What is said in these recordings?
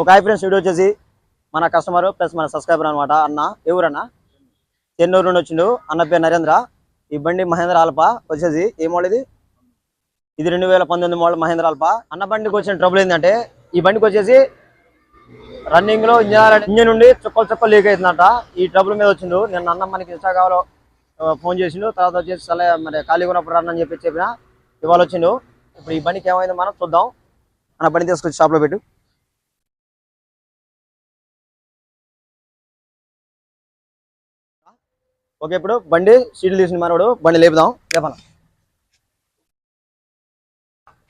ఒక hi friends video వచ్చేసి మన కస్టమర్ ప్లస్ మన సబ్స్క్రైబర్ అనమాట అన్న ఎవరన్నా? చెన్నూరు నుండి వచ్చిండు. అన్న పేరు నరేంద్ర. ఈ బండి మహేంద్ర ఆల్ప వచ్చేసి ఏ మోడల్ ఇది? ఇది రెండు వేల పంతొమ్మిది మోడల్ మహేంద్ర ఆల్ప అన్న బండికి వచ్చిన ట్రబుల్ ఏంటంటే ఈ బండికి వచ్చేసి రన్నింగ్లో ఇంజన్ ఇంజన్ నుండి చుక్కలు చుక్కలు లీక్ అవుతుందట. ఈ ట్రబుల్ మీద వచ్చిండు. నేను అన్న మనకి ఇన్స్టాగ్రామ్లో ఫోన్ చేసిండు. తర్వాత వచ్చేసి సలహా మరి ఖాళీగా ఉన్నప్పుడు రన్ అని చెప్పి చెప్పిన ఇవాళ వచ్చిండు. ఇప్పుడు ఈ బండికి ఏమైంది మనం చూద్దాం. మన బండి తీసుకొచ్చి షాప్లో పెట్టు. ఓకే ఇప్పుడు బండి సీట్లు తీసిన మనవాడు బండి లేపుదాం. లేపన?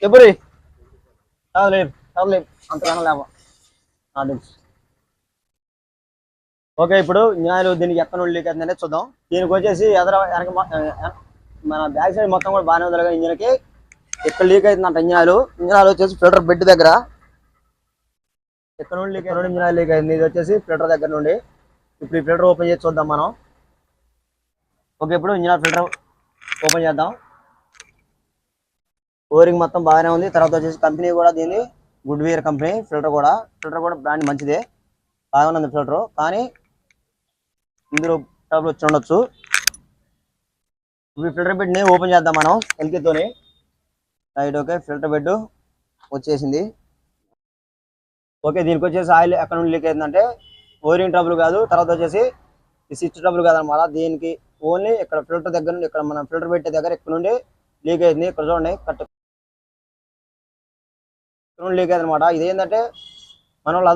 ఎప్పుడు? లేదు లేదు అంతకన్నా లేప. తెలుసు ఓకే ఇప్పుడు న్యాయాలు దీనికి ఎక్కడ నుండి లీక్ అవుతుందనే చూద్దాం. దీనికి వచ్చేసి ఎదర వెనక మన బ్యాక్ సైడ్ మొత్తం కూడా బాగానే ఉంది కానీ ఇంజన్కి ఇక్కడ లీక్ అవుతుందంట ఇంజనాలు. ఇంజనాలు వచ్చేసి ఫిల్టర్ బెడ్ దగ్గర. ఎక్కడ నుండి లీక్ రెండు ఇంజనాలు లీక్ అయింది ఇది వచ్చేసి ఫిల్టర్ దగ్గర నుండి. ఇప్పుడు ఈ ఫిల్టర్ ఓపెన్ చేసి చూద్దాం మనం. ఓకే ఇప్పుడు ఇంజన్ ఫిల్టర్ ఓపెన్ చేద్దాం. ఓరింగ్ మొత్తం బాగానే ఉంది. తర్వాత వచ్చేసి కంపెనీ కూడా దీన్ని గుడ్ వియర్ కంపెనీ ఫిల్టర్ కూడా. ఫిల్టర్ కూడా బ్రాండ్ మంచిదే. బాగానే ఉంది ఫిల్టర్. కానీ ఇందులో ట్రబుల్ వచ్చి ఉండొచ్చు. ఇప్పుడు ఫిల్టర్ బెడ్ని ఓపెన్ చేద్దాం మనం ఎల్కేతోని రైట్ ఓకే ఫిల్టర్ బెడ్ వచ్చేసింది. ఓకే దీనికి వచ్చేసి ఆయిల్ ఎక్కడ నుండి లీక్ అయిందంటే ఓరింగ్ ట్రబుల్ కాదు. తర్వాత వచ్చేసి ఈ స్విచ్ ట్రబుల్ కాదనమాట. దీనికి ఓన్లీ ఇక్కడ ఫిల్టర్ దగ్గర నుండి ఇక్కడ మన ఫిల్టర్ పెట్టే దగ్గర ఇక్కడ నుండి లీక్ అయింది. ఇక్కడ చూడండి కట్ ఇక్కడ నుండి లీక్ అయింది అనమాట ఇది ఏంటంటే మన వాళ్ళు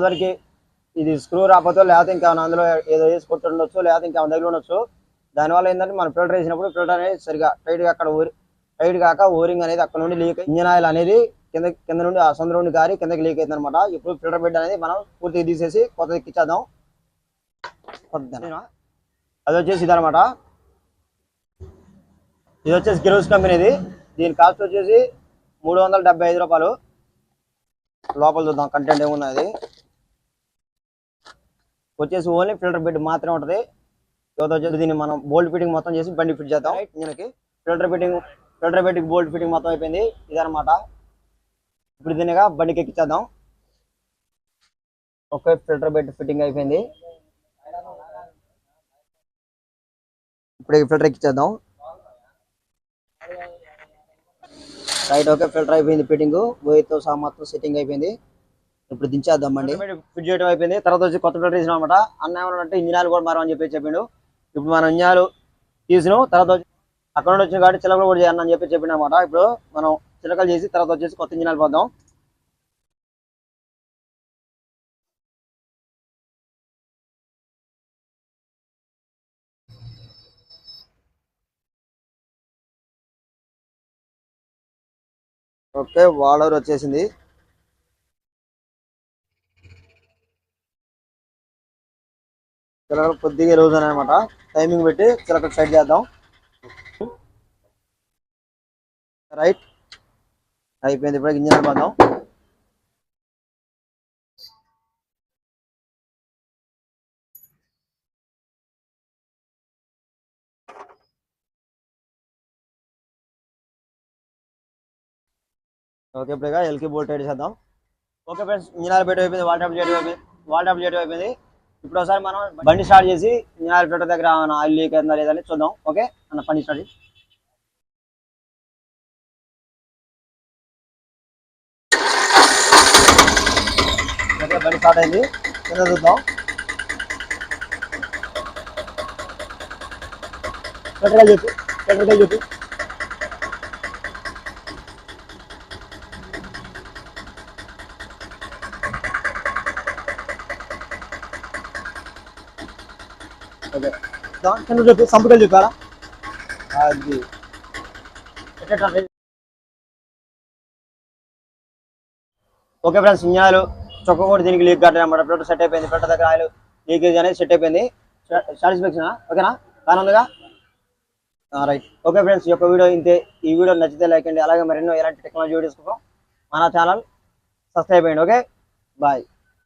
ఇది స్క్రూ రాకపోతే లేకపోతే ఇంకా అందులో ఏదో వేసి కొట్టి ఉండొచ్చు లేకపోతే ఇంకా దగ్గర ఉండొచ్చు. దానివల్ల ఏంటంటే మనం ఫిల్టర్ వేసినప్పుడు ఫిల్టర్ అనేది సరిగా టైట్గా గా అక్కడ టైట్ కాక ఓరింగ్ అనేది అక్కడ నుండి లీక్ ఇంజన్ ఆయిల్ అనేది కింద కింద నుండి ఆ సందు నుండి గారి కిందకి లీక్ అయింది అనమాట ఇప్పుడు ఫిల్టర్ బెడ్ అనేది మనం పూర్తిగా తీసేసి కొత్తది ఇచ్చేద్దాం అది వచ్చేసి ఇదనమాట ఇది వచ్చేసి గిరోస్ కంపెనీది దీని కాస్ట్ వచ్చేసి మూడు వందల డెబ్బై ఐదు రూపాయలు. లోపల చూద్దాం కంటెంట్ ఏమున్నది. వచ్చేసి ఓన్లీ ఫిల్టర్ బెడ్ మాత్రమే ఉంటుంది. తర్వాత వచ్చేసి దీన్ని మనం బోల్ట్ ఫిట్టింగ్ మొత్తం చేసి బండి ఫిట్ చేద్దాం. దీనికి filter fitting filter bed bolt fitting మొత్తం అయిపోయింది. ఇదనమాట ఇప్పుడు దీనిగా బండికి ఎక్కించేద్దాం ఓకే ఫిల్టర్ బెడ్ ఫిట్టింగ్ అయిపోయింది. ఇప్పుడు ఫిల్టర్ ఎక్కించేద్దాం రైట్ ఓకే ఫిల్టర్ అయిపోయింది ఫిట్టింగ్తో సహా సెట్టింగ్ అయిపోయింది. ఇప్పుడు దించేద్దామండి ఫిట్ చేయడం అయిపోయింది. తర్వాత వచ్చి కొత్త ఫిల్టర్ తీసినాం అనమాట అన్న ఏమన్నా ఇంజినాలు కూడా మారని చెప్పి చెప్పిండు. ఇప్పుడు మనం ఇంజినాలు తీసినాం. తర్వాత వచ్చి అక్కడ నుండి వచ్చిన కాబట్టి చిలకలు కూడా చేయాలని చెప్పి చెప్పిండు అనమాట ఇప్పుడు మనం చిలకలు చేసి తర్వాత వచ్చేసి కొత్త ఇంజినాలు పోద్దాం. ఓకే వాడర్ వచ్చేసింది. చిలకలు కొద్దిగా రోజు అనమాట టైమింగ్ పెట్టి చిలకలు సెట్ చేద్దాం. రైట్. అయిపోయింది ఇప్పుడు ఇంజన్ పడదాం ఓకే ఇప్పుడు ఎల్కి బోల్ట్ టైట్ చేద్దాం. ఓకే ఫ్రెండ్స్ ఇంజనీర్ పెట్టి అయిపోయింది వాల్ టాప్ చేయడం అయిపోయింది వాల్ టాప్ చేయడం అయిపోయింది. ఇప్పుడు ఒకసారి మనం బండి స్టార్ట్ చేసి ఇంజనీర్ పెట్ట దగ్గర ఆయిల్ లీక్ అయిందా లేదని చూద్దాం. ఓకే అన్న బండి స్టార్ట్ చేసి బండి స్టార్ట్ అయింది. కింద చూద్దాం. పెట్రోల్ చెప్పు పెట్రోల్ చెప్పు ఓకే దాని కింద చెప్పు చెప్పారా అది. ఓకే ఫ్రెండ్స్ ఇంజాలు చొక్క కూడా దీనికి లీక్ కట్టారు అనమాట ఫిల్టర్ సెట్ అయిపోయింది. ఫిల్టర్ దగ్గర ఆయిల్ లీకేజ్ అనేది సెట్ అయిపోయింది. సాటిస్ఫాక్షన్ ఓకేనా కానుందిగా రైట్ ఓకే ఫ్రెండ్స్ ఈ యొక్క వీడియో ఇంతే. ఈ వీడియో నచ్చితే లైక్ అండి అలాగే మరెన్నో ఎలాంటి టెక్నాలజీ వీడియోస్ కోసం మన ఛానల్ సబ్స్క్రైబ్ అయ్యండి ఓకే బాయ్